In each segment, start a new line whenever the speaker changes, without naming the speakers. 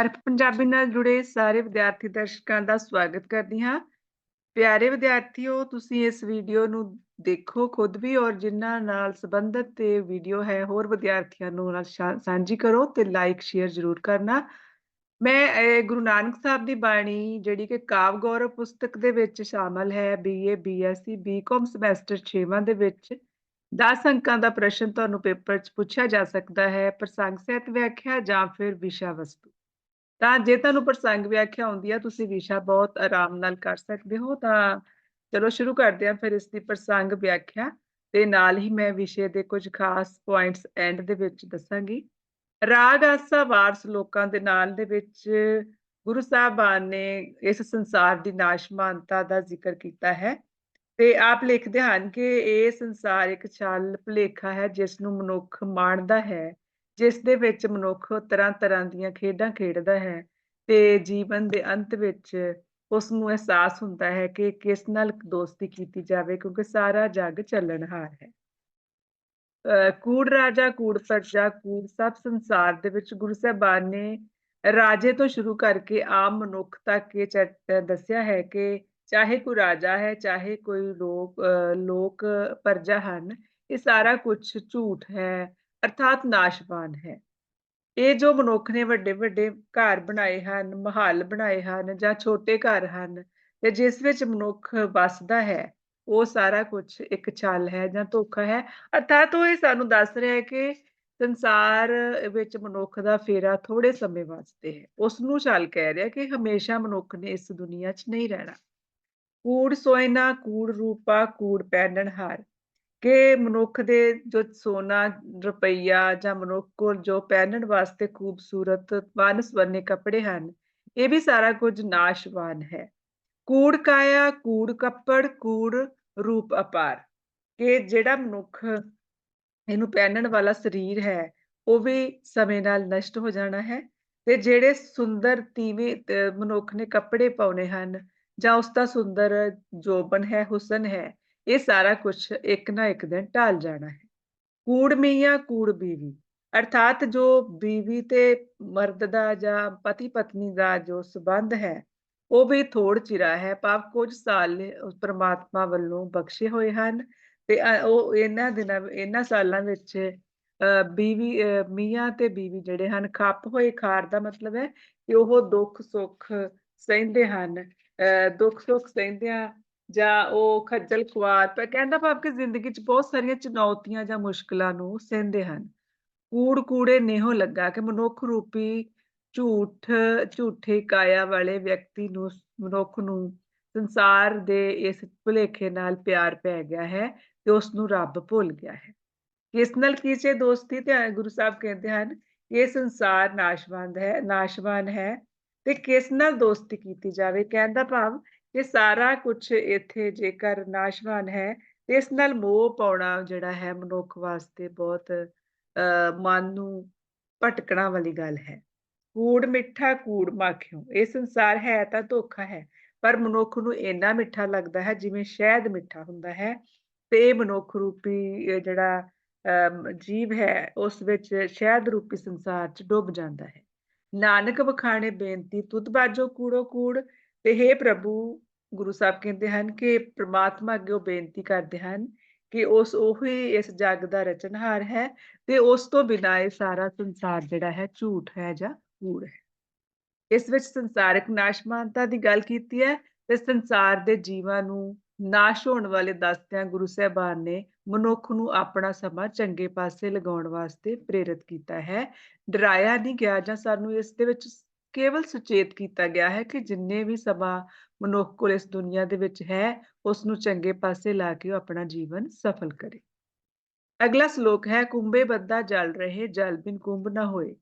ਹਰਫ ਪੰਜਾਬੀ ਨਾਲ ਜੁੜੇ ਸਾਰੇ ਵਿਦਿਆਰਥੀ ਦਰਸ਼ਕਾਂ ਦਾ ਸਵਾਗਤ ਕਰਦੀ ਹਾਂ। ਪਿਆਰੇ ਵਿਦਿਆਰਥੀਓ, ਤੁਸੀਂ ਇਸ ਵੀਡੀਓ ਨੂੰ ਦੇਖੋ ਖੁਦ ਵੀ ਔਰ ਜਿਨ੍ਹਾਂ ਨਾਲ ਸੰਬੰਧਿਤ ਤੇ ਵੀਡੀਓ ਹੈ, ਹੋਰ ਵਿਦਿਆਰਥੀਆਂ ਨੂੰ ਨਾਲ ਸਾਂਝੀ ਕਰੋ ਤੇ ਲਾਈਕ ਸ਼ੇਅਰ ਜ਼ਰੂਰ ਕਰਨਾ। ਮੈਂ ਗੁਰੂ ਨਾਨਕ ਸਾਹਿਬ ਦੀ ਬਾਣੀ ਜਿਹੜੀ ਕਿ ਕਾਵ ਗੌਰਵ ਪੁਸਤਕ ਦੇ ਵਿੱਚ ਸ਼ਾਮਲ ਹੈ ਬੀਏ ਬੀਐਸਸੀ ਬੀਕਾਮ ਸਮੈਸਟਰ 6ਵਾਂ ਦੇ ਵਿੱਚ 10 ਅੰਕਾਂ ਦਾ ਪ੍ਰਸ਼ਨ ਤੁਹਾਨੂੰ ਪੇਪਰ 'ਚ ਪੁੱਛਿਆ ਜਾ ਸਕਦਾ ਹੈ ਪ੍ਰਸੰਗ ਸਹਿਤ ਵਿਆਖਿਆ ਜਾਂ ਫਿਰ ਵਿਸ਼ਾ ਵਸਤੂ ਤਾਂ ਜੇ ਤੁਹਾਨੂੰ ਪ੍ਰਸੰਗ ਵਿਆਖਿਆ ਆਉਂਦੀ ਆ, ਤੁਸੀਂ ਵਿਸ਼ਾ ਬਹੁਤ ਆਰਾਮ ਨਾਲ ਕਰ ਸਕਦੇ ਹੋ, ਤਾਂ ਚਲੋ ਸ਼ੁਰੂ ਕਰਦੇ ਹਾਂ ਫਿਰ ਇਸ ਦੀ ਪ੍ਰਸੰਗ ਵਿਆਖਿਆ। ਤੇ ਨਾਲ ਹੀ ਮੈਂ ਵਿਸ਼ੇ ਦੇ ਕੁਝ ਖਾਸ ਪੁਆਇੰਟਸ ਐਂਡ ਦੇ ਵਿੱਚ ਦੱਸਾਂਗੀ। ਰਾਗ ਆਸਾ ਵਾਰ ਲੋਕਾਂ ਦੇ ਨਾਲ ਦੇ ਵਿੱਚ ਗੁਰੂ ਸਾਹਿਬਾਨ ਨੇ ਇਸ ਸੰਸਾਰ ਦੀ ਨਾਸ਼ਮਾਨਤਾ ਦਾ ਜ਼ਿਕਰ ਕੀਤਾ ਹੈ। ਤੇ ਆਪ ਲਿਖਦੇ ਹਨ ਕਿ ਇਹ ਸੰਸਾਰ ਇੱਕ ਛਲ ਭੁਲੇਖਾ ਹੈ ਜਿਸ ਨੂੰ ਮਨੁੱਖ ਮਾਣਦਾ ਹੈ। ਜਿਸ ਦੇ ਵਿੱਚ ਮਨੁੱਖ ਤਰ੍ਹਾਂ ਤਰ੍ਹਾਂ ਦੀਆਂ ਖੇਡਾਂ ਖੇਡਦਾ ਹੈ ਤੇ ਜੀਵਨ ਦੇ ਅੰਤ ਵਿੱਚ ਉਸ ਨੂੰ ਅਹਿਸਾਸ ਹੁੰਦਾ ਹੈ ਕਿ ਕਿਸ ਨਾਲ ਦੋਸਤੀ ਕੀਤੀ ਜਾਵੇ, ਕਿਉਂਕਿ ਸਾਰਾ ਜੱਗ ਚੱਲਣਹਾਰ ਹੈ। ਅਹ ਕੂੜ ਰਾਜਾ, ਕੂੜ ਪ੍ਰਜਾ, ਕੂੜ ਸਭ ਸੰਸਾਰ ਦੇ ਵਿੱਚ ਗੁਰੂ ਸਾਹਿਬਾਨ ਨੇ ਰਾਜੇ ਤੋਂ ਸ਼ੁਰੂ ਕਰਕੇ ਆਮ ਮਨੁੱਖ ਤੱਕ ਇਹ ਚਰ- ਅਹ ਦੱਸਿਆ ਹੈ ਕਿ ਚਾਹੇ ਕੋਈ ਰਾਜਾ ਹੈ, ਚਾਹੇ ਕੋਈ ਲੋਕ, ਅਹ ਲੋਕ ਪ੍ਰਜਾ ਹਨ, ਇਹ ਸਾਰਾ ਕੁਝ ਝੂਠ ਹੈ। ਅਰਥਾਤ ਨਾਸ਼ਵਾਨ ਹੈ। ਇਹ ਜੋ ਮਨੁੱਖ ਨੇ ਵੱਡੇ ਵੱਡੇ ਘਰ ਬਣਾਏ ਹਨ, ਮਹੱਲ ਬਣਾਏ ਹਨ ਜਾਂ ਛੋਟੇ ਘਰ ਹਨ ਤੇ ਜਿਸ ਵਿੱਚ ਮਨੁੱਖ ਵੱਸਦਾ ਹੈ, ਉਹ ਸਾਰਾ ਕੁਝ ਇੱਕ ਛਲ ਹੈ ਜਾਂ ਧੋਖਾ ਹੈ। ਅਰਥਾਤ ਉਹ ਇਹ ਸਾਨੂੰ ਦੱਸ ਰਿਹਾ ਹੈ ਕਿ ਸੰਸਾਰ ਵਿੱਚ ਮਨੁੱਖ ਦਾ ਫੇਰਾ ਥੋੜੇ ਸਮੇਂ ਵਾਸਤੇ ਹੈ। ਉਸ ਨੂੰ ਛਲ ਕਹਿ ਰਿਹਾ ਕਿ ਹਮੇਸ਼ਾ ਮਨੁੱਖ ਨੇ ਇਸ ਦੁਨੀਆ 'ਚ ਨਹੀਂ ਰਹਿਣਾ। ਕੂੜ ਸੋਇਨਾ, ਕੂੜ ਰੂਪਾ, ਕੂੜ ਪਹਿਨਣ ਹਾਰ ਕਿ ਮਨੁੱਖ ਦੇ ਜੋ ਸੋਨਾ, ਰੁਪਈਆ ਜਾਂ ਮਨੁੱਖ ਕੋਲ ਜੋ ਪਹਿਨਣ ਵਾਸਤੇ ਖੂਬਸੂਰਤ ਵੰਨ ਸਵੰਨੇ ਕੱਪੜੇ ਹਨ, ਇਹ ਵੀ ਸਾਰਾ ਕੁਝ ਨਾਸ਼ਵਾਨ ਹੈ। ਕੂੜ ਕਾਇਆ, ਕੂੜ ਕੱਪੜ, ਕੂੜ ਰੂਪ ਅਪਾਰ, ਕਿ ਜਿਹੜਾ ਮਨੁੱਖ ਇਹਨੂੰ ਪਹਿਨਣ ਵਾਲਾ ਸਰੀਰ ਹੈ, ਉਹ ਵੀ ਸਮੇਂ ਨਾਲ ਨਸ਼ਟ ਹੋ ਜਾਣਾ ਹੈ ਤੇ ਜਿਹੜੇ ਸੁੰਦਰ ਤੀਵੇਂ ਮਨੁੱਖ ਨੇ ਕੱਪੜੇ ਪਾਉਣੇ ਹਨ ਜਾਂ ਉਸ ਦਾ ਸੁੰਦਰ ਜੋਬਨ ਹੈ, ਹੁਸਨ ਹੈ ਇਹ ਸਾਰਾ ਕੁਝ ਇੱਕ ਨਾ ਇੱਕ ਦਿਨ ਢਲ ਜਾਣਾ ਹੈ। ਕੂੜ ਮੀਆਂ ਕੂੜ ਬੀਵੀ? ਅਰਥਾਤ ਜੋ ਬੀਵੀ ਤੇ ਮਰਦ ਦਾ ਜਾਂ ਪਤੀ ਪਤਨੀ ਦਾ ਜੋ ਸਬੰਧ ਹੈ ਉਹ ਵੀ ਥੋੜ ਚਿਰਾ ਹੈ। ਭਾਵ ਕੁਝ ਸਾਲ ਪ੍ਰਮਾਤਮਾ ਵੱਲੋਂ ਬਖਸ਼ੇ ਹੋਏ ਹਨ ਤੇ ਉਹ ਇਹਨਾਂ ਦਿਨਾਂ ਇਹਨਾਂ ਸਾਲਾਂ ਵਿੱਚ ਅ, ਬੀਵੀ ਅ, ਮੀਆਂ ਤੇ ਬੀਵੀ ਜਿਹੜੇ ਹਨ ਖੱਪ ਹੋਏ ਖਾਰ ਦਾ ਮਤਲਬ ਹੈ ਕਿ ਉਹ ਦੁੱਖ ਸੁੱਖ ਸਹਿੰਦੇ ਹਨ। ਅ, ਦੁੱਖ ਸੁੱਖ ਸਹਿੰਦਿਆਂ ਜਾਂ ਉਹ ਖੱਜਲ ਖੁਆਰ, ਪਰ ਕਹਿੰਦਾ ਭਾਵ ਕਿ ਜ਼ਿੰਦਗੀ 'ਚ ਬਹੁਤ ਸਾਰੀਆਂ ਚੁਣੌਤੀਆਂ ਜਾਂ ਮੁਸ਼ਕਲਾਂ ਨੂੰ ਸਹਿੰਦੇ ਹਨ। ਕੂੜ ਕੂੜੇ ਨੇਹੋ ਲੱਗਾ ਕਿ ਮਨੁੱਖ ਰੂਪੀ ਝੂਠ, ਝੂਠੇ ਕਾਇਆ ਵਾਲੇ ਵਿਅਕਤੀ ਨੂੰ ਮਨੁੱਖ ਨੂੰ ਸੰਸਾਰ ਦੇ ਇਸ ਭੁਲੇਖੇ ਨਾਲ ਪਿਆਰ ਪੈ ਗਿਆ ਹੈ ਤੇ ਉਸ ਨੂੰ ਰੱਬ ਭੁੱਲ ਗਿਆ ਹੈ। ਕਿਸ ਨਾਲ ਕੀਚੇ ਦੋਸਤੀ ਤੇ ਗੁਰੂ ਸਾਹਿਬ ਕਹਿੰਦੇ ਹਨ ਇਹ ਸੰਸਾਰ ਨਾਸ਼ਵੰਦ ਹੈ, ਨਾਸ਼ਵਾਨ ਹੈ ਤੇ ਕਿਸ ਨਾਲ ਦੋਸਤੀ ਕੀਤੀ ਜਾਵੇ? ਕਹਿਣ ਦਾ ਭਾਵ ਕਿ ਸਾਰਾ ਕੁਝ ਇੱਥੇ ਜੇਕਰ ਨਾਸ਼ਵਾਨ ਹੈ ਇਸ ਨਾਲ ਮੋਹ ਪਾਉਣਾ ਜਿਹੜਾ ਹੈ ਮਨੁੱਖ ਵਾਸਤੇ ਬਹੁਤ ਅ, ਮਨ ਨੂੰ ਭਟਕਣਾ ਵਾਲੀ ਗੱਲ ਹੈ। ਕੂੜ ਮਿੱਠਾ ਕੂੜ ਮਾਖਿਓ ਇਹ ਸੰਸਾਰ ਹੈ ਤਾਂ ਧੋਖਾ ਹੈ ਪਰ ਮਨੁੱਖ ਨੂੰ ਇੰਨਾ ਮਿੱਠਾ ਲੱਗਦਾ ਹੈ ਜਿਵੇਂ ਸ਼ਹਿਦ ਮਿੱਠਾ ਹੁੰਦਾ ਹੈ ਤੇ ਮਨੁੱਖ ਰੂਪੀ ਜਿਹੜਾ ਅਮ, ਜੀਵ ਹੈ ਉਸ ਵਿੱਚ ਸ਼ਹਿਦ ਰੂਪੀ ਸੰਸਾਰ 'ਚ ਡੁੱਬ ਜਾਂਦਾ ਹੈ। ਨਾਨਕ ਵਖਾਣੇ ਬੇਨਤੀ ਤੁਧ ਬਾਜੋ ਕੂੜੋ ਕੂੜ ਤੇ हे ਪ੍ਰਭੂ, ਗੁਰੂ ਸਾਹਿਬ ਕਹਿੰਦੇ ਹਨ ਕਿ ਪ੍ਰਮਾਤਮਾ ਅੱਗੇ ਉਹ ਬੇਨਤੀ ਕਰਦੇ ਹਨ ਕਿ ਉਸ ਉਹੀ ਇਸ ਜੱਗ ਦਾ ਰਚਨਹਾਰ ਹੈ ਤੇ ਉਸ ਤੋਂ ਬਿਨਾਂ ਇਹ ਸਾਰਾ ਸੰਸਾਰ ਜਿਹੜਾ ਹੈ ਝੂਠ ਹੈ ਜਾਂ ਕੂੜ ਹੈ। ਇਸ ਵਿੱਚ ਸੰਸਾਰਿਕ ਨਾਸ਼ਮਾਨਤਾ ਦੀ ਗੱਲ ਕੀਤੀ ਹੈ ਤੇ ਸੰਸਾਰ ਦੇ ਜੀਵਾਂ ਨੂੰ ਨਾਸ਼ ਹੋਣ ਵਾਲੇ ਦੱਸਦਿਆਂ ਗੁਰੂ ਸਾਹਿਬਾਨ ਨੇ ਮਨੁੱਖ ਨੂੰ ਆਪਣਾ ਸਮਾਂ ਚੰਗੇ ਪਾਸੇ ਲਗਾਉਣ ਵਾਸਤੇ ਪ੍ਰੇਰਿਤ ਕੀਤਾ ਹੈ। ਡਰਾਇਆ ਨਹੀਂ ਗਿਆ ਜਾਂ ਸਾਨੂੰ ਇਸ ਦੇ ਵਿੱਚ ਕੇਵਲ ਸੁਚੇਤ ਕੀਤਾ ਗਿਆ ਹੈ ਕਿ ਜਿੰਨੇ ਵੀ ਸਮਾਂ ਮਨੁੱਖ ਕੋਲ ਇਸ ਦੁਨੀਆ ਦੇ ਵਿੱਚ ਹੈ ਉਸ ਨੂੰ ਚੰਗੇ ਪਾਸੇ ਲਾ ਕੇ ਉਹ ਆਪਣਾ ਜੀਵਨ ਸਫਲ ਕਰੇ। ਅਗਲਾ ਸ਼ਲੋਕ ਹੈ, ਕੁੰਭੇ ਬੱਦਾ ਜਲ ਰਹੇ, ਜਲ ਬਿਨ ਕੁੰਭ ਨਾ ਹੋਏ।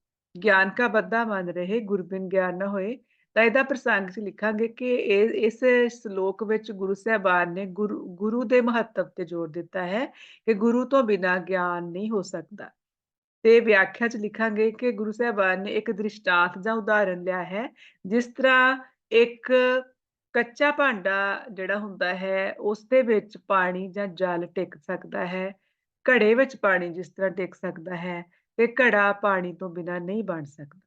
ਗਿਆਨ ਕਾ ਬੱਦਾ ਮਨ ਰਹੇ, ਗੁਰ ਬਿਨ ਗਿਆਨ ਨਾ ਹੋਏ। ਤਾਂ ਇਹਦਾ ਪ੍ਰਸੰਗ ਸੀ ਲਿਖਾਂਗੇ ਕਿ ਇਹ, ਇਸ ਸ਼ਲੋਕ ਵਿੱਚ ਗੁਰੂ ਸਾਹਿਬਾਨ ਨੇ ਗੁਰੂ ਗੁਰੂ ਦੇ ਮਹੱਤਵ ਤੇ ਜ਼ੋਰ ਦਿੱਤਾ ਹੈ ਕਿ ਗੁਰੂ ਤੋਂ ਬਿਨਾਂ ਗਿਆਨ ਨਹੀਂ ਹੋ ਸਕਦਾ। ਤੇ ਵਿਆਖਿਆ 'ਚ ਲਿਖਾਂਗੇ ਕਿ ਗੁਰੂ ਸਾਹਿਬਾਨ ਨੇ ਇੱਕ ਦ੍ਰਿਸ਼ਟਾਂਤ ਜਾਂ ਉਦਾਹਰਣ ਲਿਆ ਹੈ, ਜਿਸ ਤਰ੍ਹਾਂ ਇੱਕ ਕੱਚਾ ਭਾਂਡਾ ਜਿਹੜਾ ਹੁੰਦਾ ਹੈ, ਉਸ ਦੇ ਵਿੱਚ ਪਾਣੀ ਜਾਂ ਜਲ ਟਿਕ ਸਕਦਾ ਹੈ, ਘੜੇ ਵਿੱਚ ਪਾਣੀ ਜਿਸ ਤਰ੍ਹਾਂ ਟਿਕ ਸਕਦਾ ਹੈ ਤੇ ਘੜਾ ਪਾਣੀ ਤੋਂ ਬਿਨਾਂ ਨਹੀਂ ਬਣ ਸਕਦਾ।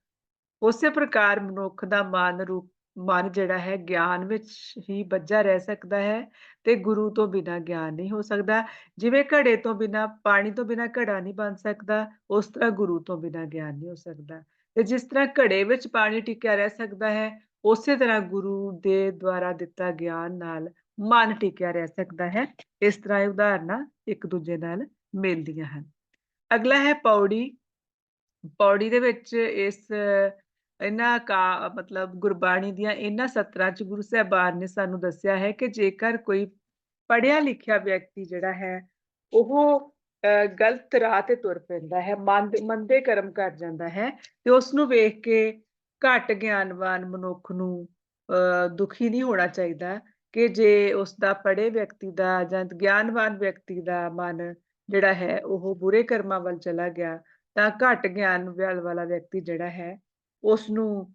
ਉਸੇ ਪ੍ਰਕਾਰ ਮਨੁੱਖ ਦਾ ਮਨ ਰੂਪ ਮਨ ਜਿਹੜਾ ਹੈ ਗਿਆਨ ਵਿੱਚ ਹੀ ਬੱਝਾ ਰਹਿ ਸਕਦਾ ਹੈ ਤੇ ਗੁਰੂ ਤੋਂ ਬਿਨਾਂ ਗਿਆਨ ਨਹੀਂ ਹੋ ਸਕਦਾ। ਜਿਵੇਂ ਘੜੇ ਤੋਂ ਬਿਨਾਂ, ਪਾਣੀ ਤੋਂ ਬਿਨਾਂ ਘੜਾ ਨਹੀਂ ਬਣ ਸਕਦਾ, ਉਸ ਤਰ੍ਹਾਂ ਗੁਰੂ ਤੋਂ ਬਿਨਾਂ ਗਿਆਨ ਨਹੀਂ ਹੋ ਸਕਦਾ। ਤੇ ਜਿਸ ਤਰ੍ਹਾਂ ਘੜੇ ਵਿੱਚ ਪਾਣੀ ਟਿਕਿਆ ਰਹਿ ਸਕਦਾ ਹੈ, ਉਸੇ ਤਰ੍ਹਾਂ ਗੁਰੂ ਦੇ ਦੁਆਰਾ ਦਿੱਤਾ ਗਿਆਨ ਨਾਲ ਮਨ ਟਿਕਿਆ ਰਹਿ ਸਕਦਾ ਹੈ। ਇਸ ਤਰ੍ਹਾਂ ਇਹ ਉਦਾਹਰਨਾਂ ਇੱਕ ਦੂਜੇ ਨਾਲ ਮਿਲਦੀਆਂ ਹਨ। ਅਗਲਾ ਹੈ ਪੌੜੀ। ਪੌੜੀ ਦੇ ਵਿੱਚ ਇਸ ਇਹਨਾਂ ਕਾ, ਮਤਲਬ ਗੁਰਬਾਣੀ ਦੀਆਂ ਇਹਨਾਂ ਸਤਰਾਂ ਚ ਗੁਰੂ ਸਾਹਿਬਾਨ ਨੇ ਸਾਨੂੰ ਦੱਸਿਆ ਹੈ ਕਿ ਜੇਕਰ ਕੋਈ ਪੜਿਆ ਲਿਖਿਆ ਵਿਅਕਤੀ ਜਿਹੜਾ ਹੈ, ਉਹ ਗਲਤ ਰਾਹ ਤੇ ਤੁਰ ਪੈਂਦਾ ਹੈ, ਮੰਦੇ ਕਰਮ ਕਰ ਜਾਂਦਾ ਹੈ ਤੇ ਉਸ ਨੂੰ ਵੇਖ ਕੇ ਘੱਟ ਗਿਆਨਵਾਨ ਮਨੁੱਖ ਨੂੰ ਦੁਖੀ ਨਹੀਂ ਹੋਣਾ ਚਾਹੀਦਾ ਕਿ ਜੇ ਉਸ ਦਾ ਪੜੇ ਵਿਅਕਤੀ ਦਾ ਜਾਂ ਗਿਆਨਵਾਨ ਵਿਅਕਤੀ ਦਾ ਮਨ ਜਿਹੜਾ ਹੈ, ਉਹ ਬੁਰੇ ਕਰਮਾਂ ਵੱਲ ਚਲਾ ਗਿਆ, ਤਾਂ ਘੱਟ ਗਿਆਨ ਵਾਲਾ ਵਿਅਕਤੀ ਜਿਹੜਾ ਹੈ ਉਸ ਨੂੰ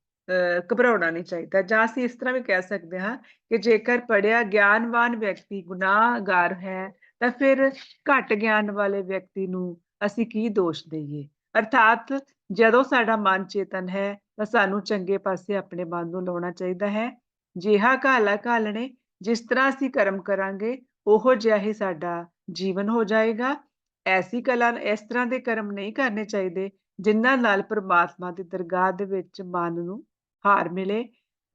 ਘਬਰਾਉਣਾ ਨਹੀਂ ਚਾਹੀਦਾ ਜਾਂ ਅਸੀਂ ਇਸ ਤਰ੍ਹਾਂ ਵੀ ਕਹਿ ਸਕਦੇ ਹਾਂ ਕਿ ਜੇਕਰ ਪੜਿਆ ਗਿਆਨਵਾਨ ਵਿਅਕਤੀ ਗੁਨਾਹਗਾਰ ਹੈ, ਤਾਂ ਫਿਰ ਘੱਟ ਗਿਆਨ ਵਾਲੇ ਵਿਅਕਤੀ ਨੂੰ ਅਸੀਂ ਕੀ ਦੋਸ਼ ਦਈਏ? ਅਰਥਾਤ ਜਦੋਂ ਸਾਡਾ ਮਨ ਚੇਤਨ ਹੈ, ਤਾਂ ਸਾਨੂੰ ਚੰਗੇ ਪਾਸੇ ਆਪਣੇ ਮਨ ਨੂੰ ਲਾਉਣਾ ਚਾਹੀਦਾ ਹੈ। ਜਿਹਾ ਕਾਲਾ ਕਾਲਣੇ ਜਿਸ ਤਰ੍ਹਾਂ ਅਸੀਂ ਕਰਮ ਕਰਾਂਗੇ, ਉਹੋ ਜਿਹਾ ਹੀ ਸਾਡਾ ਜੀਵਨ ਹੋ ਜਾਏਗਾ। ਐਸੀ ਕਲਾ, ਇਸ ਤਰ੍ਹਾਂ ਦੇ ਕਰਮ ਨਹੀਂ ਕਰਨੇ ਚਾਹੀਦੇ ਜਿਨ੍ਹਾਂ ਨਾਲ ਪਰਮਾਤਮਾ ਦੀ ਦਰਗਾਹ ਦੇ ਵਿੱਚ ਮਨ ਨੂੰ ਹਾਰ ਮਿਲੇ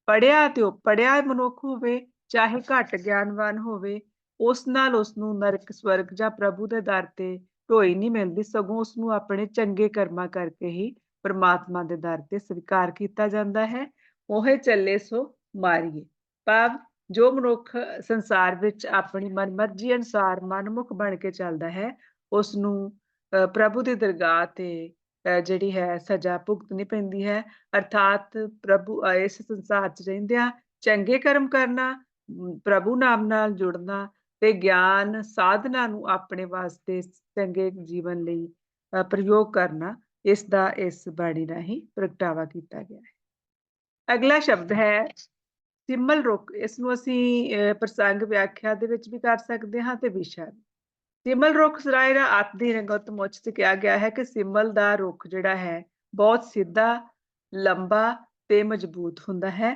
ਪੜਿਆ ਤੇ ਉਹ ਪੜਿਆ ਮਨੁੱਖ ਹੋਵੇ, ਚਾਹੇ ਘੱਟ ਗਿਆਨਵਾਨ ਹੋਵੇ, ਉਸ ਨਾਲ ਉਸ ਨੂੰ ਨਰਕ, ਸਵਰਗ ਜਾਂ ਪ੍ਰਭੂ ਦੇ ਦਰ ਤੇ ਢੋਈ ਨਹੀਂ ਮਿਲਦੀ, ਸਗੋਂ ਉਸ ਨੂੰ ਆਪਣੇ ਚੰਗੇ ਕਰਮਾਂ ਕਰਕੇ ਹੀ ਪਰਮਾਤਮਾ ਦੇ ਦਰ ਤੇ ਸਵੀਕਾਰ ਕੀਤਾ ਜਾਂਦਾ ਹੈ। ਉਹੇ ਚੱਲੇ ਸੋ ਮਾਰੀਏ। ਭਾਵ ਜੋ ਮਨੁੱਖ ਸੰਸਾਰ ਵਿੱਚ ਆਪਣੀ ਮਨਮਰਜ਼ੀ ਅਨਸਾਰ ਮਨਮੁਖ ਬਣ ਕੇ ਚੱਲਦਾ ਹੈ, ਉਸ ਨੂੰ ਪ੍ਰਭੂ ਦੀ ਦਰਗਾਹ ਤੇ ਜਿਹੜੀ ਹੈ ਸਜ਼ਾ ਭੁਗਤਣੀ ਪੈਂਦੀ ਹੈ। ਅਰਥਾਤ ਪ੍ਰਭੂ ਇਸ ਸੰਸਾਰ 'ਚ ਰਹਿੰਦਿਆਂ ਚੰਗੇ ਕਰਮ ਕਰਨਾ ਪ੍ਰਭੂ ਨਾਮ ਨਾਲ ਜੁੜਨਾ ਤੇ ਗਿਆਨ ਸਾਧਨਾ ਨੂੰ ਆਪਣੇ ਵਾਸਤੇ ਚੰਗੇ ਜੀਵਨ ਲਈ ਪ੍ਰਯੋਗ ਕਰਨਾ, ਇਸ ਦਾ ਇਸ ਬਾਣੀ ਰਾਹੀਂ ਪ੍ਰਗਟਾਵਾ ਕੀਤਾ ਗਿਆ ਹੈ। ਅਗਲਾ ਸ਼ਬਦ ਹੈ, ਸਿਮਲ ਰੁੱਖ। ਇਸ ਨੂੰ ਅਸੀਂ ਪ੍ਰਸੰਗ ਵਿਆਖਿਆ ਦੇ ਵਿੱਚ ਵੀ ਕਰ ਸਕਦੇ ਹਾਂ ਤੇ ਵਿਸ਼ਾ ਸਿਮਲ ਰੁੱਖ ਸਰਾਇਰਾ ਅੱਤ ਦੀ ਰੰਗਤ ਮੁੱਚ ਤੇ ਕਿਹਾ ਗਿਆ ਹੈ ਕਿ ਸਿਮਲ ਦਾ ਰੁੱਖ ਜਿਹੜਾ ਹੈ, ਬਹੁਤ ਸਿੱਧਾ, ਲੰਬਾ ਤੇ ਮਜ਼ਬੂਤ ਹੁੰਦਾ ਹੈ।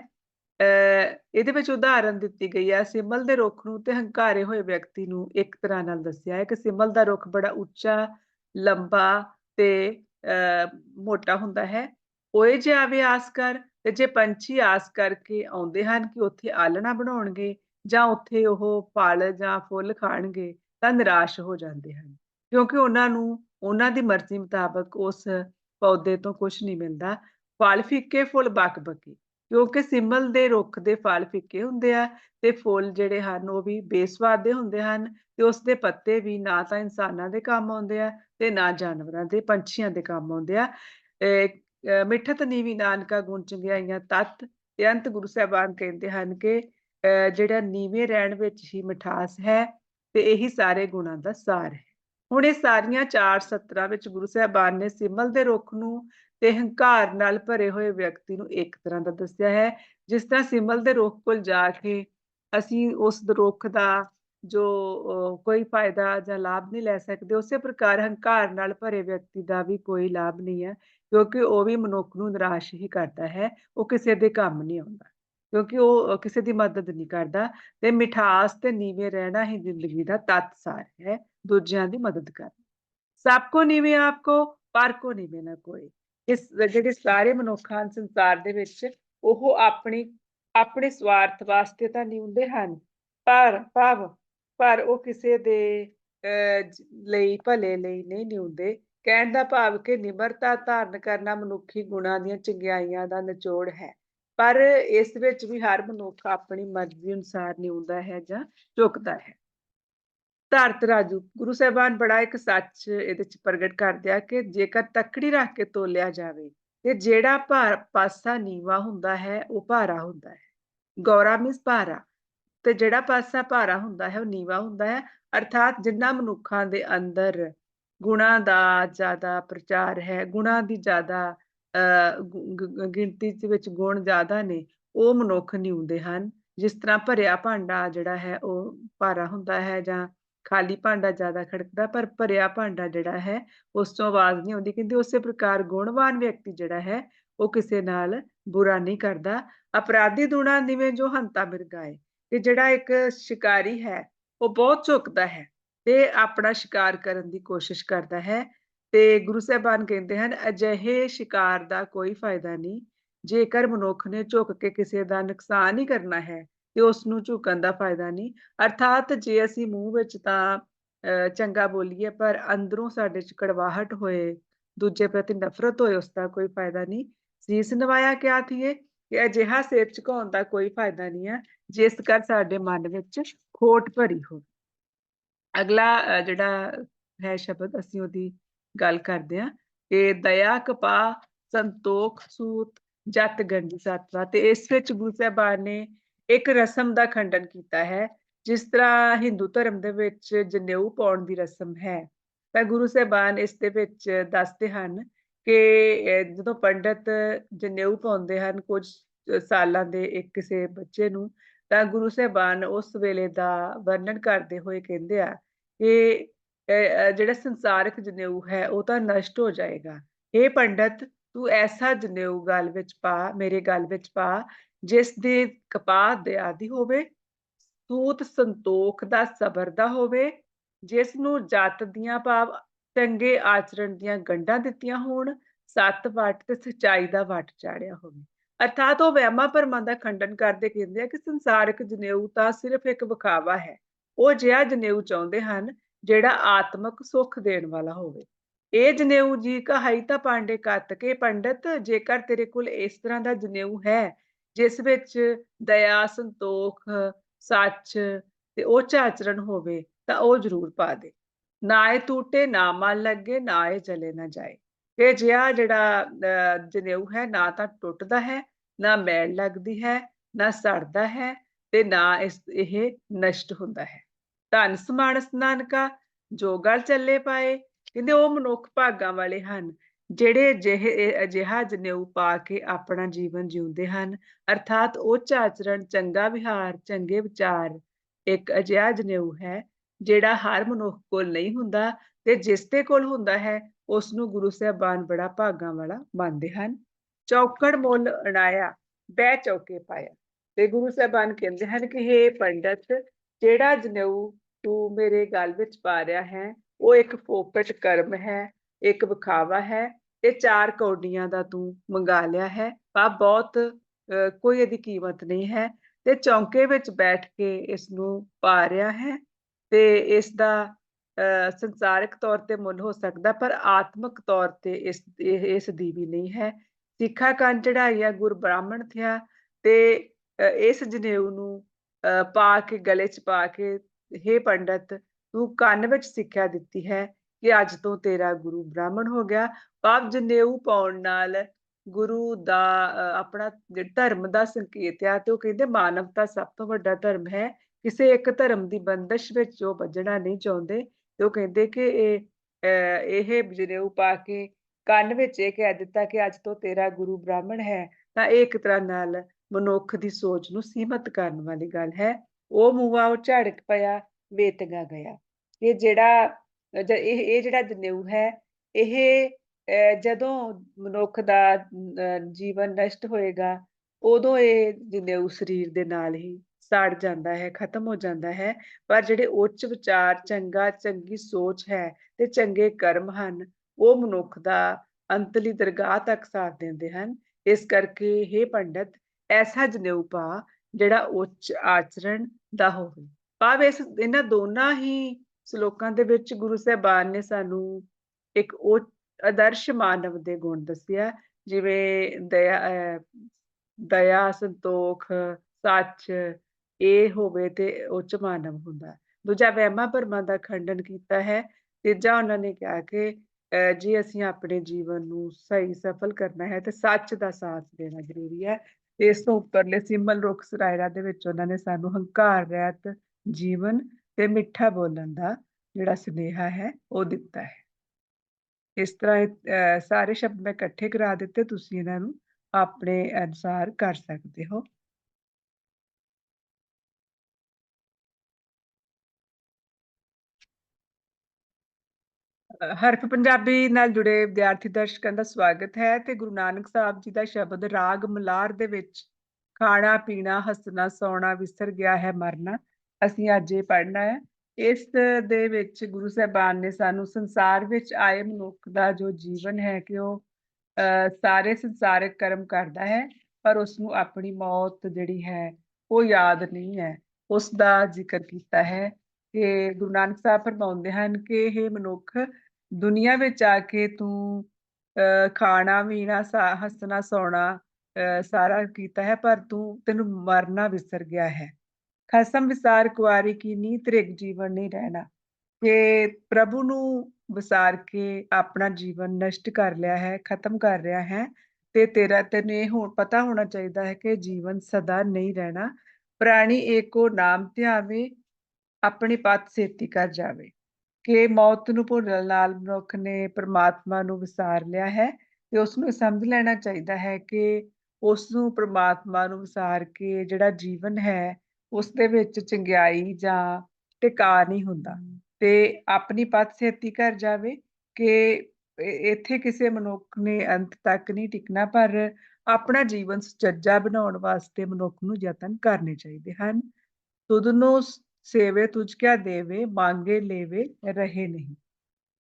ਇਹਦੇ ਵਿੱਚ ਉਦਾਹਰਨ ਦਿੱਤੀ ਗਈ ਹੈ। ਸਿਮਲ ਦੇ ਰੁੱਖ ਨੂੰ ਤੇ ਹੰਕਾਰੇ ਹੋਏ ਵਿਅਕਤੀ ਨੂੰ ਇੱਕ ਤਰ੍ਹਾਂ ਨਾਲ ਦੱਸਿਆ ਹੈ ਕਿ ਸਿਮਲ ਦਾ ਰੁੱਖ ਬੜਾ ਉੱਚਾ, ਲੰਬਾ ਤੇ ਮੋਟਾ ਹੁੰਦਾ ਹੈ। ਓਏ ਜੇ ਆਵੇ ਆਸ ਕਰ ਤੇ ਜੇ ਪੰਛੀ ਆਸ ਕਰਕੇ ਆਉਂਦੇ ਹਨ ਕਿ ਉੱਥੇ ਆਲਣਾ ਬਣਾਉਣਗੇ ਜਾਂ ਉੱਥੇ ਉਹ ਫਲ ਜਾਂ ਫੁੱਲ ਖਾਣਗੇ ਤਾਂ ਨਿਰਾਸ਼ ਹੋ ਜਾਂਦੇ ਹਨ, ਕਿਉਂਕਿ ਉਹਨਾਂ ਨੂੰ, ਉਹਨਾਂ ਦੀ ਮਰਜ਼ੀ ਮੁਤਾਬਕ ਉਸ ਪੌਦੇ ਤੋਂ ਕੁਝ ਨਹੀਂ ਮਿਲਦਾ। ਫਲ ਫਿੱਕੇ, ਫੁੱਲ ਬਕਬਕੀ ਕਿਉਂਕਿ ਸਿਮਲ ਦੇ ਰੁੱਖ ਦੇ ਫਲ ਫਿੱਕੇ ਹੁੰਦੇ ਆ ਤੇ ਫੁੱਲ ਜਿਹੜੇ ਹਨ ਉਹ ਵੀ ਬੇਸਵਾਦ ਦੇ ਹੁੰਦੇ ਹਨ ਤੇ ਉਸ ਦੇ ਪੱਤੇ ਵੀ ਨਾ ਤਾਂ ਇਨਸਾਨਾਂ ਦੇ ਕੰਮ ਆਉਂਦੇ ਆ ਤੇ ਨਾ ਜਾਨਵਰਾਂ ਦੇ, ਪੰਛੀਆਂ ਦੇ ਕੰਮ ਆਉਂਦੇ ਆ। ਮਿੱਠਤ ਨੀਵੀ ਨਾਨਕਾ ਗੁਣ ਚੰਗਿਆਈਆਂ ਤਤ ਤੇ ਅੰਤ ਗੁਰੂ ਸਾਹਿਬਾਨ ਕਹਿੰਦੇ ਹਨ ਕਿ ਜਿਹੜਾ ਨੀਵੇਂ ਰਹਿਣ ਵਿੱਚ ਹੀ ਮਿਠਾਸ ਹੈ ਤੇ ਇਹੀ ਸਾਰੇ ਗੁਣਾਂ ਦਾ ਸਾਰ ਹੈ। ਹੁਣ ਇਹ ਸਾਰੀਆਂ ਚਾਰ ਸਤਰਾਂ ਵਿੱਚ ਗੁਰੂ ਸਾਹਿਬਾਨ ਨੇ ਸਿਮਲ ਦੇ ਰੁੱਖ ਨੂੰ ਤੇ ਹੰਕਾਰ ਨਾਲ ਭਰੇ ਹੋਏ ਵਿਅਕਤੀ ਨੂੰ ਇੱਕ ਤਰ੍ਹਾਂ ਦਾ ਦੱਸਿਆ ਹੈ। ਜਿਸ ਤਰ੍ਹਾਂ ਸਿਮਲ ਦੇ ਰੁੱਖ ਕੋਲ ਜਾ ਕੇ ਅਸੀਂ ਉਸ ਰੁੱਖ ਦਾ ਜੋ ਕੋਈ ਫਾਇਦਾ ਜਾਂ ਲਾਭ ਨਹੀਂ ਲੈ ਸਕਦੇ, ਉਸੇ ਪ੍ਰਕਾਰ ਹੰਕਾਰ ਨਾਲ ਭਰੇ ਵਿਅਕਤੀ ਦਾ ਵੀ ਕੋਈ ਲਾਭ ਨਹੀਂ ਹੈ, ਕਿਉਂਕਿ ਉਹ ਵੀ ਮਨੁੱਖ ਨੂੰ ਨਿਰਾਸ਼ ਹੀ ਕਰਦਾ ਹੈ, ਉਹ ਕਿਸੇ ਦੇ ਕੰਮ ਨਹੀਂ ਆਉਂਦਾ। ਕਿਉਂਕਿ ਉਹ ਕਿਸੇ ਦੀ ਮਦਦ ਨਹੀਂ ਕਰਦਾ ਤੇ ਮਿਠਾਸ ਤੇ ਨੀਵੇਂ ਰਹਿਣਾ ਹੀ ਜ਼ਿੰਦਗੀ ਦਾ ਤੱਤ ਸਾਰ ਹੈ, ਦੂਜਿਆਂ ਦੀ ਮਦਦ ਕਰਨਾ। ਸਭ ਕੋ ਨੀਵੇਂ ਆਪਕੋ ਪਰ ਕੋ ਨੀਵੇਂ ਨਾ ਕੋਈ ਇਸ, ਜਿਹੜੇ ਸਾਰੇ ਮਨੁੱਖਾਂ ਸੰਸਾਰ ਦੇ ਵਿੱਚ ਉਹ ਆਪਣੀ, ਆਪਣੇ ਸਵਾਰਥ ਵਾਸਤੇ ਤਾਂ ਨਹੀਂ ਹੁੰਦੇ ਹਨ, ਪਰ, ਭਾਵ, ਪਰ ਉਹ ਕਿਸੇ ਦੇ ਲਈ, ਭਲੇ ਲਈ ਨਹੀਂ ਨਿਉਂਦੇ। ਕਹਿਣ ਦਾ ਭਾਵ ਕਿ ਨਿਮਰਤਾ ਧਾਰਨ ਕਰਨਾ ਮਨੁੱਖੀ ਗੁਣਾਂ ਦੀਆਂ ਚੰਗਿਆਈਆਂ ਦਾ ਨਿਚੋੜ ਹੈ। ਪਰ ਇਸ ਵਿੱਚ ਵੀ ਹਰ ਮਨੁੱਖ ਆਪਣੀ ਮਰਜ਼ੀ ਅਨੁਸਾਰ ਨਿਉਂਦਾ ਹੈ ਜਾਂ ਝੁਕਦਾ ਹੈ। ਧਰਤ ਰਾਜੂ, ਗੁਰੂ ਸਾਹਿਬਾਨ ਬੜਾ ਇੱਕ ਸੱਚ ਇਹਦੇ ਚ ਪ੍ਰਗਟ ਕਰਦੇ ਆ ਕਿ ਜੇਕਰ ਤੱਕੜੀ ਰੱਖ ਕੇ ਤੋਲਿਆ ਜਾਵੇ ਤੇ ਜਿਹੜਾ ਭਾਰ ਪਾਸਾ ਨੀਵਾ ਹੁੰਦਾ ਹੈ, ਉਹ ਭਾਰਾ ਹੁੰਦਾ ਹੈ। ਗੌਰਾ ਮਿਸ ਭਾਰਾ। ਤੇ ਜਿਹੜਾ ਪਾਸਾ ਭਾਰਾ ਹੁੰਦਾ ਹੈ, ਉਹ ਨੀਵਾ ਹੁੰਦਾ ਹੈ। ਅਰਥਾਤ ਜਿੰਨਾ ਮਨੁੱਖਾਂ ਦੇ ਅੰਦਰ ਗੁਣਾ ਦਾ ਜ਼ਿਆਦਾ ਪ੍ਰਚਾਰ ਹੈ, ਗੁਣਾ ਦੀ ਜ਼ਿਆਦਾ ਗਿਣਤੀ ਦੇ ਵਿੱਚ ਗੁਣ ਜ਼ਿਆਦਾ ਨੇ, ਉਹ ਮਨੁੱਖ ਨਹੀਂ ਹੁੰਦੇ ਹਨ। ਜਿਸ ਤਰ੍ਹਾਂ ਭਰਿਆ ਭਾਂਡਾ ਜਿਹੜਾ ਹੈ, ਉਹ ਭਾਰਾ ਹੁੰਦਾ ਹੈ ਜਾਂ ਖਾਲੀ ਭਾਂਡਾ ਜ਼ਿਆਦਾ ਖੜਕਦਾ, ਪਰ ਭਰਿਆ ਭਾਂਡਾ ਜਿਹੜਾ ਹੈ, ਉਸ ਤੋਂ ਆਵਾਜ਼ ਨਹੀਂ ਆਉਂਦੀ। ਕਹਿੰਦੇ ਉਸੇ ਪ੍ਰਕਾਰ ਗੁਣਵਾਨ ਵਿਅਕਤੀ ਜਿਹੜਾ ਹੈ, ਉਹ ਕਿਸੇ ਨਾਲ ਬੁਰਾ ਨਹੀਂ ਕਰਦਾ। ਅਪਰਾਧੀ ਦੁਣਾ ਨਿਵੇਂ ਜੋ ਹੰਤਾ ਮਿਰਗਾਏ ਤੇ ਜਿਹੜਾ ਇੱਕ ਸ਼ਿਕਾਰੀ ਹੈ, ਉਹ ਬਹੁਤ ਝੁਕਦਾ ਹੈ ਤੇ ਆਪਣਾ ਸ਼ਿਕਾਰ ਕਰਨ ਦੀ ਕੋਸ਼ਿਸ਼ ਕਰਦਾ ਹੈ। ਤੇ ਗੁਰੂ ਸਾਹਿਬਾਨ ਕਹਿੰਦੇ ਹਨ, ਅਜਿਹੇ ਸ਼ਿਕਾਰ ਦਾ ਕੋਈ ਫਾਇਦਾ ਨਹੀਂ, ਜੇਕਰ ਮਨੁੱਖ ਨੇ ਝੁਕ ਕੇ ਕਿਸੇ ਦਾ ਨੁਕਸਾਨ ਹੀ ਕਰਨਾ ਹੈ ਤੇ ਉਸ ਨੂੰ ਝੁਕਣ ਦਾ ਫਾਇਦਾ ਨਹੀਂ। ਅਰਥਾਤ ਜੇ ਅਸੀਂ ਮੂੰਹ ਵਿੱਚ ਤਾਂ ਚੰਗਾ ਬੋਲੀਏ, ਪਰ ਅੰਦਰੋਂ ਸਾਡੇ ਚ ਕੜਵਾਹਟ ਹੋਏ, ਦੂਜੇ ਪ੍ਰਤੀ ਨਫ਼ਰਤ ਹੋਏ, ਉਸ ਦਾ ਕੋਈ ਫਾਇਦਾ ਨਹੀਂ। ਸੀਸ ਨਵਾਇਆ ਕਿਆ ਥੀਏ? ਕਿ ਅਜਿਹਾ ਸੇਬ ਝੁਕਾਉਣ ਦਾ ਕੋਈ ਫਾਇਦਾ ਨਹੀਂ ਹੈ, ਜਿਸ ਕਰ ਸਾਡੇ ਮਨ ਵਿੱਚ ਖੋਟ ਭਰੀ ਹੋਵੇ। ਅਗਲਾ ਜਿਹੜਾ ਹੈ ਸ਼ਬਦ, ਅਸੀਂ ਉਹਦੀ ਗੱਲ ਕਰਦੇ ਹਾਂ। ਕਿ ਦਇਆ ਕਪਾ ਸੰਤੋਖ, ਸੂਤ ਜਤ ਗੰਢੀ ਸਤਵਾ। ਤੇ ਇਸ ਵਿੱਚ ਗੁਰੂ ਸਾਹਿਬਾਨ ਨੇ ਇੱਕ ਰਸਮ ਦਾ ਖੰਡਨ ਕੀਤਾ ਹੈ, ਜਿਸ ਤਰ੍ਹਾਂ ਹਿੰਦੂ ਧਰਮ ਦੇ ਵਿੱਚ ਜਨੇਊ ਪਾਉਣ ਦੀ ਰਸਮ ਹੈ। ਤਾਂ ਗੁਰੂ ਸਾਹਿਬਾਨ ਇਸ ਦੇ ਵਿੱਚ ਦੱਸਦੇ ਹਨ ਕਿ ਜਦੋਂ ਪੰਡਤ ਜਨੇਊ ਪਾਉਂਦੇ ਹਨ ਕੁਝ ਸਾਲਾਂ ਦੇ ਇੱਕ ਕਿਸੇ ਬੱਚੇ ਨੂੰ, ਤਾਂ ਗੁਰੂ ਸਾਹਿਬਾਨ ਉਸ ਵੇਲੇ ਦਾ ਵਰਣਨ ਕਰਦੇ ਹੋਏ ਕਹਿੰਦੇ ਆ ਕਿ ਜਿਹੜਾ ਸੰਸਾਰਿਕ ਜਨੇਊ ਹੈ, ਉਹ ਤਾਂ ਨਸ਼ਟ ਹੋ ਜਾਏਗਾ। ਇਹ ਪੰਡਤ, ਤੂੰ ਐਸਾ ਜਨੇਊ ਗਲ ਵਿੱਚ ਪਾ, ਮੇਰੇ ਗਲ ਵਿੱਚ ਪਾ, ਜਿਸ ਦੇ ਕਪਾਹ ਦੇ ਆਦੀ ਹੋਵੇ, ਸੂਤ ਸੰਤੋਖ ਦਾ ਸਬਰ ਦਾ ਹੋਵੇ, ਜਿਸ ਨੂੰ ਜਤ ਦੀਆਂ ਭਾਵ ਚੰਗੇ ਆਚਰਣ ਦੀਆਂ ਗੰਢਾਂ ਦਿੱਤੀਆਂ ਹੋਣ, ਸੱਤ ਵਟ ਤੇ ਸਚਾਈ ਦਾ ਵਟ ਚਾੜਿਆ ਹੋਵੇ। ਅਰਥਾਤ ਉਹ ਵਹਿਮਾਂ ਪਰਮਾਂ ਦਾ ਖੰਡਨ ਕਰਦੇ ਕਹਿੰਦੇ ਆ ਕਿ ਸੰਸਾਰਿਕ ਜਨੇਊ ਤਾਂ ਸਿਰਫ ਇੱਕ ਵਿਖਾਵਾ ਹੈ। ਉਹ ਜਿਹਾ ਜਨੇਊ ਚਾਹੁੰਦੇ ਹਨ ਜਿਹੜਾ ਆਤਮਕ ਸੁੱਖ ਦੇਣ ਵਾਲਾ ਹੋਵੇ। ਇਹ ਜਨੇਊ ਜੀ ਕਹਾਈ ਤਾਂ ਪਾਂਡੇ ਕੱਤ ਕੇ, ਪੰਡਤ, ਜੇਕਰ ਤੇਰੇ ਕੋਲ ਇਸ ਤਰ੍ਹਾਂ ਦਾ ਜਨੇਊ ਹੈ, ਜਿਸ ਵਿੱਚ ਦਇਆ, ਸੰਤੋਖ, ਸੱਚ ਤੇ ਉਹ ਆਚਰਣ ਹੋਵੇ, ਤਾਂ ਉਹ ਜ਼ਰੂਰ ਪਾ ਦੇ। ਨਾ ਇਹ ਟੂਟੇ, ਨਾ ਮਨ ਲੱਗੇ, ਨਾ ਇਹ ਚਲੇ ਨਾ ਜਾਏ। ਇਹ ਜਿਆ ਜਿਹੜਾ ਜਨੇਊ ਹੈ, ਨਾ ਤਾਂ ਟੁੱਟਦਾ ਹੈ, ਨਾ ਮੈਲ ਲੱਗਦੀ ਹੈ, ਨਾ ਸੜਦਾ ਹੈ ਤੇ ਨਾ ਇਸ, ਇਹ ਨਸ਼ਟ ਹੁੰਦਾ ਹੈ। ਧਨ ਸਮਾਨਸ ਨਾਨਕਾ ਜੋ ਗੱਲ ਚੱਲੇ ਪਾਏ, ਕਹਿੰਦੇ ਉਹ ਮਨੁੱਖ ਭਾਗਾਂ ਵਾਲੇ ਹਨ, ਜਿਹੜੇ ਜਿਹੇ ਅਜਿਹਾ ਜਨੇਊ ਪਾ ਕੇ ਆਪਣਾ ਜੀਵਨ ਜਿਉਂਦੇ ਹਨ, ਅਰਥਾਤ ਉੱਚ ਆਚਰਣ ਚੰਗਾ ਵਿਹਾਰ, ਚੰਗੇ ਵਿਚਾਰ, ਇੱਕ ਅਜਿਹਾ ਜਨੇਊ ਹੈ, ਜਿਹੜਾ ਹਰ ਮਨੁੱਖ ਕੋਲ ਨਹੀਂ ਹੁੰਦਾ ਤੇ ਜਿਸ ਦੇ ਕੋਲ ਹੁੰਦਾ ਹੈ ਉਸ ਨੂੰ ਗੁਰੂ ਸਾਹਿਬਾਨ ਬੜਾ ਭਾਗਾਂ ਵਾਲਾ ਮੰਨਦੇ ਹਨ। ਚੌਕੜ ਮੁੱਲ ਅਣਾਇਆ, ਬਹਿ ਚੌਕੇ ਪਾਇਆ, ਤੇ ਗੁਰੂ ਸਾਹਿਬਾਨ ਕਹਿੰਦੇ ਹਨ ਕਿ हे ਪੰਡਤ, ਜਿਹੜਾ ਜਨੇਊ ਤੂੰ ਮੇਰੇ ਗਲ ਵਿੱਚ ਪਾ ਰਿਹਾ ਹੈ। ਉਹ ਇੱਕ ਫੋਕਟ ਕਰਮ ਹੈ, ਇੱਕ ਵਿਖਾਵਾ ਹੈ। ਤੇ ਚਾਰ ਕੌਡੀਆਂ ਦਾ ਤੂੰ ਮੰਗਾ ਲਿਆ ਹੈ। ਆ ਬਹੁਤ ਕੋਈ ਇਹਦੀ ਕੀਮਤ ਨਹੀਂ ਹੈ। ਤੇ ਚੌਂਕੇ ਵਿੱਚ ਬੈਠ ਕੇ ਇਸ ਨੂੰ ਪਾ ਰਿਹਾ ਹੈ ਤੇ ਇਸ ਦਾ ਸੰਸਾਰਿਕ ਤੌਰ ਤੇ ਮੁੱਲ ਹੋ ਸਕਦਾ, ਪਰ ਆਤਮਿਕ ਤੌਰ ਤੇ ਇਸ ਇਸ ਦੀ ਵੀ ਨਹੀਂ ਹੈ। ਸਿੱਖਾ ਕੰਨ ਚੜਾਈਆ ਗੁਰ ਬ੍ਰਾਹਮਣ ਥਿਆ ਤੇ ਇਸ ਜਨੇਊ ਨੂੰ ਪਾ ਕੇ, ਗਲੇ 'ਚ ਪਾ ਕੇ हे ਪੰਡਤ, ਤੂੰ ਕੰਨ ਵਿੱਚ ਸਿੱਖਿਆ ਦਿੱਤੀ ਹੈ ਕਿ ਅੱਜ ਤੋਂ ਤੇਰਾ ਗੁਰੂ ਬ੍ਰਾਹਮਣ ਹੋ ਗਿਆ। ਪਾਪ ਜਨੇਊ ਪਾਉਣ ਨਾਲ ਗੁਰੂ ਦਾ ਆਪਣਾ ਧਰਮ ਦਾ ਸੰਕੇਤ ਆ ਤੇ ਉਹ ਕਹਿੰਦੇ ਮਾਨਵਤਾ ਸਭ ਤੋਂ ਵੱਡਾ ਧਰਮ ਹੈ। ਕਿਸੇ ਇੱਕ ਧਰਮ ਦੀ ਬੰਦਸ਼ ਵਿੱਚ ਉਹ ਵੱਜਣਾ ਨਹੀਂ ਚਾਹੁੰਦੇ। ਤੇ ਉਹ ਕਹਿੰਦੇ ਕਿ ਇਹ ਇਹ ਜਨੇਊ ਪਾ ਕੇ ਕੰਨ ਵਿੱਚ ਇਹ ਕਹਿ ਦਿੱਤਾ ਕਿ ਅੱਜ ਤੋਂ ਤੇਰਾ ਗੁਰੂ ਬ੍ਰਾਹਮਣ ਹੈ। ਤਾਂ ਇਹ ਇੱਕ ਤਰ੍ਹਾਂ ਨਾਲ ਮਨੁੱਖ ਦੀ ਸੋਚ ਨੂੰ ਸੀਮਤ ਕਰਨ ਵਾਲੀ ਗੱਲ ਹੈ। ਉਹ ਮੂਆ ਉਹ ਝੜਕ ਪਿਆ, ਵੇਤਗਾ ਗਿਆ। ਇਹ ਜਿਹੜਾ ਇਹ ਇਹ ਜਿਹੜਾ ਜਨੇਊ ਹੈ, ਇਹ ਜਦੋਂ ਮਨੁੱਖ ਦਾ ਜੀਵਨ ਨਸ਼ਟ ਹੋਏਗਾ, ਉਦੋਂ ਇਹ ਜਨੇਊ ਸਰੀਰ ਦੇ ਨਾਲ ਹੀ ਸੜ ਜਾਂਦਾ ਹੈ, ਖਤਮ ਹੋ ਜਾਂਦਾ ਹੈ। ਪਰ ਜਿਹੜੇ ਉੱਚ ਵਿਚਾਰ, ਚੰਗਾ, ਚੰਗੀ ਸੋਚ ਹੈ ਤੇ ਚੰਗੇ ਕਰਮ ਹਨ, ਉਹ ਮਨੁੱਖ ਦਾ ਅੰਤਲੀ ਦਰਗਾਹ ਤੱਕ ਸਾਥ ਦਿੰਦੇ ਹਨ। ਇਸ ਕਰਕੇ हे ਪੰਡਤ, ਐਸਾ ਜਨੇਊ ਪਾ ਜਿਹੜਾ ਉੱਚ ਆਚਰਣ ਦਾ ਹੋਵੇ। ਭਾਵ ਇਸ, ਇਹਨਾਂ ਦੋਨਾਂ ਹੀ ਸ਼ਲੋਕਾਂ ਦੇ ਵਿੱਚ ਗੁਰੂ ਸਾਹਿਬਾਨ ਨੇ ਸਾਨੂੰ ਇੱਕ ਉਹ ਆਦਰਸ਼ ਮਾਨਵ ਦੇ ਗੁਣ ਦੱਸਿਆ, ਜਿਵੇਂ ਦਇਆ ਦਇਆ, ਸੰਤੋਖ, ਸੱਚ, ਇਹ ਹੋਵੇ ਤੇ ਉੱਚ ਮਾਨਵ ਹੁੰਦਾ। ਦੂਜਾ ਵਹਿਮਾਂ ਭਰਮਾਂ ਦਾ ਖੰਡਨ ਕੀਤਾ ਹੈ। ਤੀਜਾ ਉਹਨਾਂ ਨੇ ਕਿਹਾ ਕਿ ਜੇ ਅਸੀਂ ਆਪਣੇ ਜੀਵਨ ਨੂੰ ਸਹੀ ਸਫਲ ਕਰਨਾ ਹੈ, ਤੇ ਸੱਚ ਦਾ ਸਾਥ ਦੇਣਾ ਜ਼ਰੂਰੀ ਹੈ। ਇਸ ਤੋਂ ਉੱਪਰਲੇ ਸਿਮਲ ਰੁਖ ਸਰਾਇਰਾ ਦੇ ਵਿੱਚ ਉਹਨਾਂ ਨੇ ਸਾਨੂੰ ਹੰਕਾਰ, ਰਹਿਤ, ਜੀਵਨ ਤੇ ਮਿੱਠਾ ਬੋਲਣ ਦਾ ਜਿਹੜਾ ਸੁਨੇਹਾ ਹੈ, ਉਹ ਦਿੱਤਾ ਹੈ। ਇਸ ਤਰ੍ਹਾਂ ਸਾਰੇ ਸ਼ਬਦ ਮੈਂ ਇਕੱਠੇ ਕਰਾ ਦਿੱਤੇ, ਤੁਸੀਂ ਇਹਨਾਂ ਨੂੰ ਆਪਣੇ ਅਨੁਸਾਰ ਕਰ ਸਕਦੇ ਹੋ। ਹਰਫ ਪੰਜਾਬੀ ਨਾਲ ਜੁੜੇ ਵਿਦਿਆਰਥੀ ਦਰਸ਼ਕਾਂ ਦਾ ਸਵਾਗਤ ਹੈ ਤੇ ਗੁਰੂ ਨਾਨਕ ਸਾਹਿਬ ਜੀ ਦਾ ਸ਼ਬਦ ਰਾਗ ਮਲਾਰ ਦੇ ਵਿੱਚ ਖਾਣਾ ਪੀਣਾ ਹੱਸਣਾ ਸੌਣਾ ਵਿਸਰ ਗਿਆ ਹੈ ਮਰਨਾ। ਅਸੀਂ ਅੱਜ ਇਹ ਪੜ੍ਹਨਾ ਹੈ। ਇਸ ਦੇ ਵਿੱਚ ਗੁਰੂ ਸਾਹਿਬਾਨ ਨੇ ਸਾਨੂੰ ਸੰਸਾਰ ਵਿੱਚ ਆਏ ਮਨੁੱਖ ਦਾ ਜੋ ਜੀਵਨ ਹੈ ਕਿ ਉਹ ਅ, ਸਾਰੇ ਸੰਸਾਰਿਕ ਕਰਮ ਕਰਦਾ ਹੈ ਪਰ ਉਸ ਨੂੰ ਆਪਣੀ ਮੌਤ ਜਿਹੜੀ ਹੈ ਉਹ ਯਾਦ ਨਹੀਂ ਹੈ। ਉਸ ਦਾ ਜ਼ਿਕਰ ਕੀਤਾ ਹੈ ਕਿ ਗੁਰੂ ਨਾਨਕ ਸਾਹਿਬ ਫਰਮਾਉਂਦੇ ਹਨ ਕਿ ਇਹ ਮਨੁੱਖ ਦੁਨੀਆ ਵਿੱਚ ਆ ਕੇ ਤੂੰ ਅ, ਖਾਣਾ ਪੀਣਾ ਹੱਸਣਾ ਸੌਣਾ ਸਾਰਾ ਕੀਤਾ ਹੈ ਪਰ ਤੂੰ ਤੈਨੂੰ ਮਰਨਾ ਵਿਸਰ ਗਿਆ ਹੈ। ਖਸਮ ਵਿਸਾਰ ਕੁਆਰੀ ਕੀ ਨੀ ਤ੍ਰਿਗ ਜੀਵਨ ਨਹੀਂ ਰਹਿਣਾ। ਕਿ ਪ੍ਰਭੂ ਨੂੰ ਵਿਸਾਰ ਕੇ ਆਪਣਾ ਜੀਵਨ ਨਸ਼ਟ ਕਰ ਲਿਆ ਹੈ ਖਤਮ ਕਰ ਰਿਹਾ ਹੈ। ਤੇ ਤੇਰਾ ਤੈਨੂੰ ਇਹ ਹੁਣ ਪਤਾ ਹੋਣਾ ਚਾਹੀਦਾ ਹੈ ਕਿ ਜੀਵਨ ਸਦਾ ਨਹੀਂ ਰਹਿਣਾ। ਪ੍ਰਾਣੀ ਏਕੋ ਨਾਮ ਧਿਆਵੇ ਆਪਣੀ ਪਤ ਸੇਤੀ ਕਰ ਜਾਵੇ। ਕਿ ਮੌਤ ਨੂੰ ਭੁੱਲਣ ਨਾਲ ਮਨੁੱਖ ਨੇ ਪ੍ਰਮਾਤਮਾ ਨੂੰ ਵਿਸਾਰ ਲਿਆ ਹੈ ਤੇ ਉਸ ਨੂੰ ਸਮਝ ਲੈਣਾ ਚਾਹੀਦਾ ਹੈ ਕਿ ਉਸ ਨੂੰ ਪ੍ਰਮਾਤਮਾ ਨੂੰ ਵਿਸਾਰ ਕੇ ਜਿਹੜਾ ਜੀਵਨ ਹੈ ਉਸ ਦੇ ਵਿੱਚ ਚੰਗਿਆਈ ਜਾਂ ਟਿਕਾ ਨਹੀਂ ਹੁੰਦਾ। ਤੇ ਆਪਣੀ ਪਤ ਸੇਤੀ ਕਰ ਜਾਵੇ ਕਿ ਇੱਥੇ ਕਿਸੇ ਮਨੁੱਖ ਨੇ ਅੰਤ ਤੱਕ ਨਹੀਂ ਟਿਕਣਾ, ਪਰ ਆਪਣਾ ਜੀਵਨ ਸੁਚੱਜਾ ਬਣਾਉਣ ਵਾਸਤੇ ਮਨੁੱਖ ਨੂੰ ਯਤਨ ਕਰਨੇ ਚਾਹੀਦੇ ਹਨ। ਤੁਧਨੋ ਸੇਵੇ ਤੁਝ ਕਿਆ ਦੇਵੇ ਮੰਗੇ ਲੇਵੇ ਰਹੇ ਨਹੀਂ।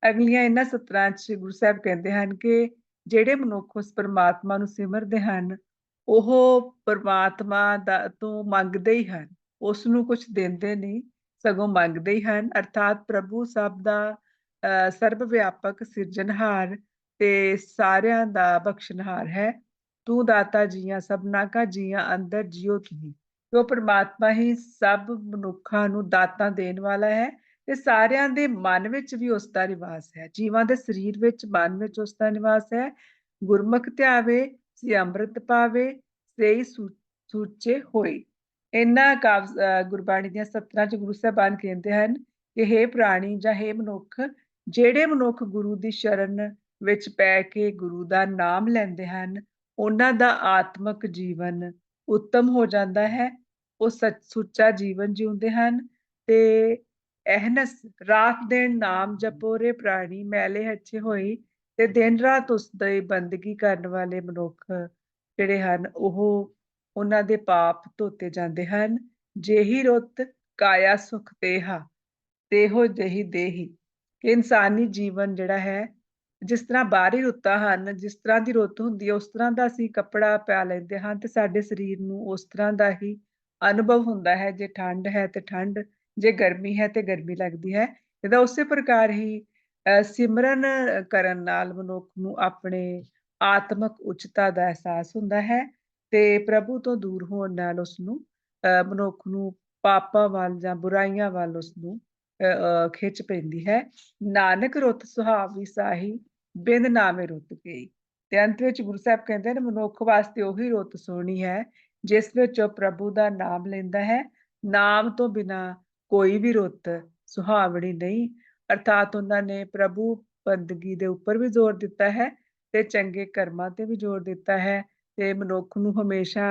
ਅਗਲੀਆਂ ਇਹਨਾਂ ਸਤਰਾਂ 'ਚ ਗੁਰੂ ਸਾਹਿਬ ਕਹਿੰਦੇ ਹਨ ਕਿ ਜਿਹੜੇ ਮਨੁੱਖ ਉਸ ਪਰਮਾਤਮਾ ਨੂੰ ਸਿਮਰਦੇ ਹਨ ਉਹ ਪਰਮਾਤਮਾ ਦਾ ਤੋਂ ਮੰਗਦੇ ਹੀ ਹਨ। ਉਸ ਨੂੰ ਕੁਝ ਦਿੰਦੇ ਨਹੀਂ ਸਗੋਂ ਮੰਗਦੇ ਹੀ ਹਨ। ਅਰਥਾਤ ਪ੍ਰਭੂ ਸਭ ਦਾ ਅ, ਸਰਬ ਵਿਆਪਕ ਸਿਰਜਣਹਾਰ ਤੇ ਸਾਰਿਆਂ ਦਾ ਬਖਸ਼ਣਹਾਰ ਹੈ। ਤੂੰ ਦਾਤਾ ਜੀਆਂ ਸਭਨਾ ਕਾ ਜੀਆਂ ਅੰਦਰ ਜਿਉ ਤੁਹੀ ਤੇ ਉਹ ਪ੍ਰਮਾਤਮਾ ਹੀ ਸਭ ਮਨੁੱਖਾਂ ਨੂੰ ਦਾਤਾਂ ਦੇਣ ਵਾਲਾ ਹੈ ਤੇ ਸਾਰਿਆਂ ਦੇ ਮਨ ਵਿੱਚ ਵੀ ਉਸ ਦਾ ਨਿਵਾਸ ਹੈ, ਜੀਵਾਂ ਦੇ ਸਰੀਰ ਵਿੱਚ, ਮਨ ਵਿੱਚ ਉਸ ਦਾ ਨਿਵਾਸ ਹੈ। ਗੁਰਮੁਖ ਧਿਆਵੇ ਸੇ ਅੰਮ੍ਰਿਤ ਪਾਵੇ, ਸੇਈ ਸੂ- ਸੂਚੇ ਹੋਏ। ਇਹਨਾਂ ਕਾਵ ਗੁਰਬਾਣੀ ਦੀਆਂ ਸਤਰਾਂ ਚ ਗੁਰੂ ਸਾਹਿਬਾਨ ਕਹਿੰਦੇ ਹਨ ਕਿ हे ਪ੍ਰਾਣੀ ਜਾਂ हे ਮਨੁੱਖ, ਜਿਹੜੇ ਮਨੁੱਖ ਗੁਰੂ ਦੀ ਸ਼ਰਨ ਵਿੱਚ ਪੈ ਕੇ ਗੁਰੂ ਦਾ ਨਾਮ ਲੈਂਦੇ ਹਨ, ਉਹਨਾਂ ਦਾ ਆਤਮਿਕ ਜੀਵਨ ਉੱਤਮ ਹੋ ਜਾਂਦਾ ਹੈ ਉਹ ਸੱਚ, ਸੁੱਚਾ ਜੀਵਨ ਜਿਉਂਦੇ ਹਨ ਤੇ ਅਹਨਸ ਰਾਤ ਦਿਨ ਨਾਮ ਜਪੋ ਰੇ ਪ੍ਰਾਣੀ, ਮੈਲੇ ਹੱਛੇ ਹੋਈ ਤੇ ਦਿਨ ਰਾਤ ਉਸ ਦੀ ਬੰਦਗੀ ਕਰਨ ਵਾਲੇ ਮਨੁੱਖ ਜਿਹੜੇ ਹਨ, ਉਹ ਉਹਨਾਂ ਦੇ ਪਾਪ ਧੋਤੇ ਜਾਂਦੇ ਹਨ। ਜਿਹੀ ਰੁੱਤ ਕਾਇਆ ਸੁਖ ਤੇਹਾ ਤੇਹੋ ਜਹੀ ਦੇਹੀ। ਕਿ ਇਨਸਾਨੀ ਜੀਵਨ ਜਿਹੜਾ ਹੈ, ਜਿਸ ਤਰ੍ਹਾਂ ਬਾਹਰੀ ਰੁੱਤਾਂ ਹਨ, ਜਿਸ ਤਰ੍ਹਾਂ ਦੀ ਰੁੱਤ ਹੁੰਦੀ ਹੈ, ਉਸ ਤਰ੍ਹਾਂ ਦਾ ਅਸੀਂ ਕੱਪੜਾ ਪਾ ਲੈਂਦੇ ਹਾਂ ਤੇ ਸਾਡੇ ਸਰੀਰ ਨੂੰ ਉਸ ਤਰ੍ਹਾਂ ਦਾ ਹੀ ਅਨੁਭਵ ਹੁੰਦਾ ਹੈ, ਜੇ ਠੰਡ ਹੈ ਤੇ ਠੰਡ, ਜੇ ਗਰਮੀ ਹੈ ਤੇ ਗਰਮੀ ਲੱਗਦੀ ਹੈ, ਇਹਦਾ ਉਸੇ ਪ੍ਰਕਾਰ ਹੀ ਸਿਮਰਨ ਕਰਨ ਨਾਲ ਮਨੁੱਖ ਨੂੰ ਆਪਣੇ ਆਤਮਿਕ ਉੱਚਤਾ ਦਾ ਅਹਿਸਾਸ ਹੁੰਦਾ ਹੈ ਤੇ ਪ੍ਰਭੂ ਤੋਂ ਦੂਰ ਹੋਣ ਨਾਲ ਉਸ ਨੂੰ ਮਨੁੱਖ ਨੂੰ ਪਾਪਾਂ ਵੱਲ ਜਾਂ ਬੁਰਾਈਆਂ ਵੱਲ ਉਸ ਨੂੰ ਖਿੱਚ ਪੈਂਦੀ ਹੈ। ਨਾਨਕ ਰੁੱਤ ਸੁਹਾਵੀ ਸਾਹੀ, ਬਿਨ ਨਾਮੇ ਰੁੱਤ ਗਈ ਤੇ ਅੰਤ ਵਿੱਚ ਗੁਰੂ ਸਾਹਿਬ ਕਹਿੰਦੇ ਨੇ, ਮਨੁੱਖ ਵਾਸਤੇ ਉਹੀ ਰੁੱਤ ਸੋਹਣੀ ਹੈ ਜਿਸ ਵਿੱਚ ਉਹ ਪ੍ਰਭੂ ਦਾ ਨਾਮ ਲੈਂਦਾ ਹੈ, ਨਾਮ ਤੋਂ ਬਿਨਾ ਕੋਈ ਵੀ ਰੁੱਤ, ਸੁਹਾਵਣੀ ਨਹੀਂ, ਅਰਥਾਤ ਉਹਨਾਂ ਨੇ ਪ੍ਰਭੂ ਬੰਦਗੀ ਦੇ ਉੱਪਰ ਵੀ ਜ਼ੋਰ ਦਿੱਤਾ ਹੈ ਤੇ ਚੰਗੇ ਕਰਮਾਂ ਤੇ ਵੀ ਜ਼ੋਰ ਦਿੱਤਾ ਹੈ ਤੇ ਮਨੁੱਖ ਨੂੰ ਹਮੇਸ਼ਾ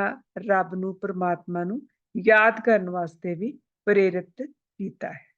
ਰੱਬ ਨੂੰ, ਪਰਮਾਤਮਾ ਨੂੰ ਯਾਦ ਕਰਨ ਵਾਸਤੇ ਵੀ ਪ੍ਰੇਰਿਤ ਕੀਤਾ ਹੈ।